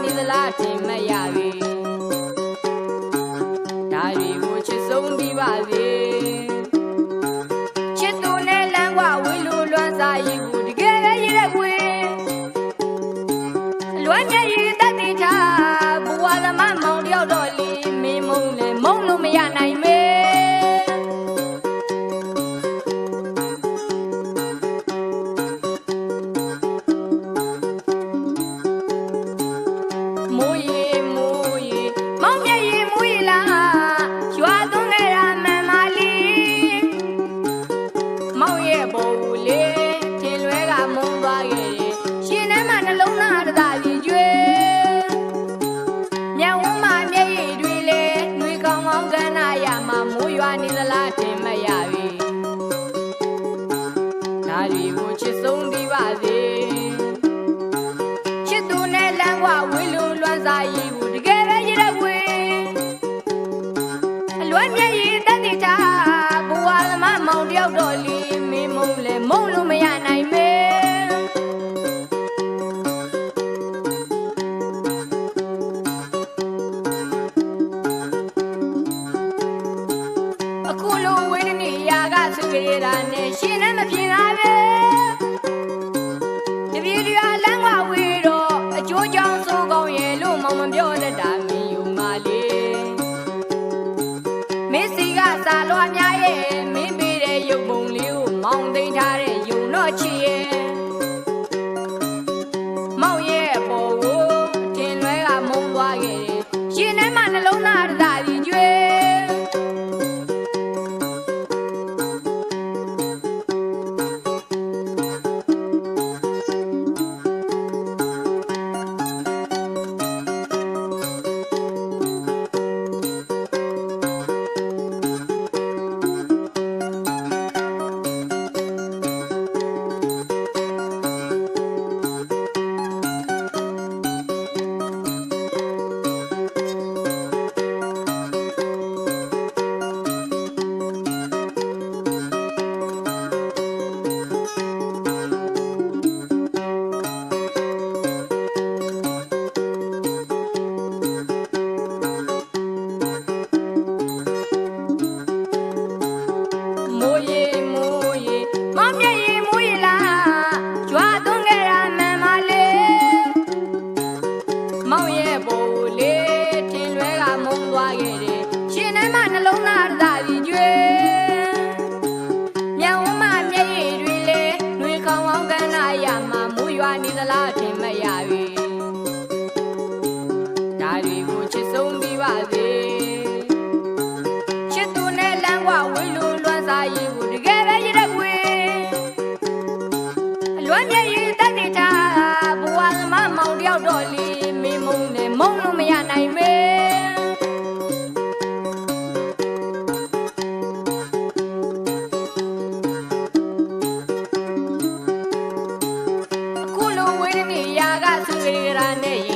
သလားထင်မရပြီဒါတွေကိုချစ်ဆုံးပြီးပါစေချစ်သူနဲ့လမ်းကဝေလူလွမ်းစာရီကိုတကယ်ပဲရတဲ့ကွေလွမ်းမြတ်ရည်တတ်တိထား ဘုံလေထင်လွဲကမုန်းသွားခဲ့တယ်ရှင်ထဲမှာနှလုံးသားတစ်သားစီကျွေးမျက်ဝန်းမှာမျက်ရည်တွေလေနှွေကောင်းကောင်းကန်းနာရမှာမိုးရွာနေသလားထင်မရပြီဒါတွေကိုချစ်ဆုံးပြီးပါစေချစ်သူနဲ့လမ်းကဝေလူလွမ်းစာရည်ဘူးတကယ်ပဲရတဲ့ဝေအလွမ်းမျက်ရည်တက်တိတာဘဝသမားမောင်တယောက်တော့လီ ရာကသူရတာနဲ့ရှင်နဲ့မပြေတာပဲတပြေတရာလမ်းကဝေးတော့အကျိုးကြောင့်စိုးကောင်းရဲ့လို့မောင်မပြောတတ်တာမင်းယူမလေး တင်မရ၍ဒါတွေကိုချစ်ဆုံးပြီးပါစေချစ်သူနဲ့လမ်းကဝေလွန်လွမ်းစားရေးကိုတကယ်ပဲရတဲ့ဝေအလွမ်းမြရည်တက်နေတာဘဝသမားမောင်တယောက်တော့လီမင်းမုံနဲ့မုံလို့မရနိုင်မေ ಮನೆಯ